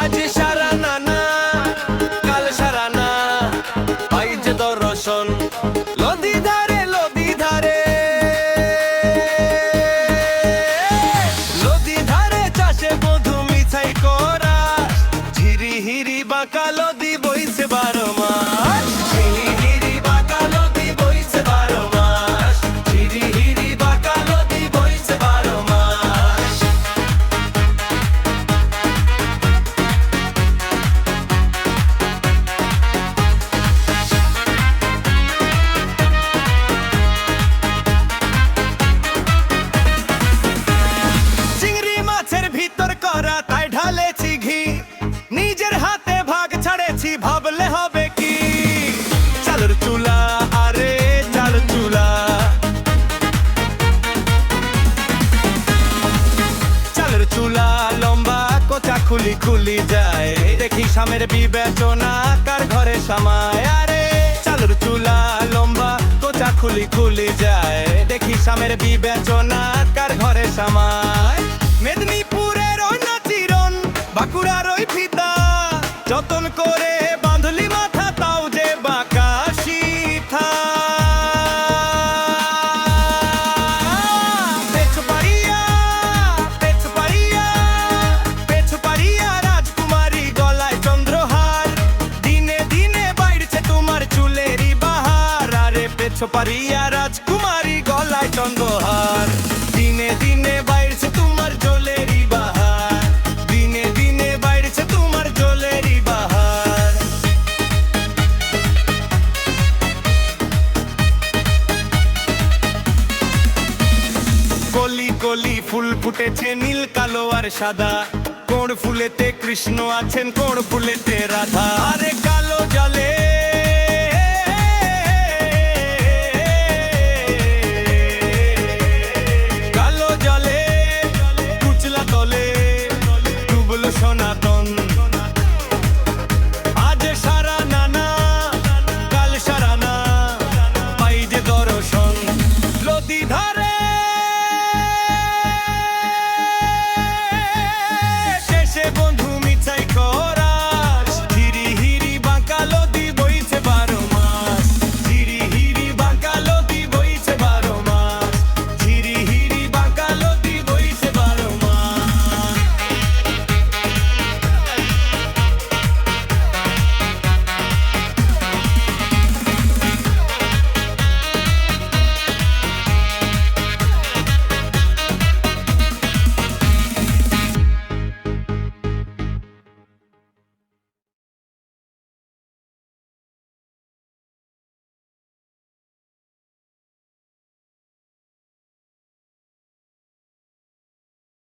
আজ সারা নানা কাল সারা না পাই যে দর্শন খুলি খুলি যায়। দেখি সামের বিবেচনা, কার ঘরে সামায়? আরে, চালুর চুলা লম্বা কোচা খুলি খুলি যায়। দেখি সামের বিবেচনা, কার ঘরে সামায়? আরে পেছ পারিয়া রাজকুমারী গলায় চন্দ্রহার দিনে দিনে বাইরছে তোমার জলেরই বাহার। দিনে দিনে বাইরছে তোমার জলেরই বাহার। কলি কলি ফুল ফুটেছে নীল, কালো আর সাদা। কোন ফুলেতে কৃষ্ণ আছেন, কোন ফুলেতে রাধা। আরে কালো জলে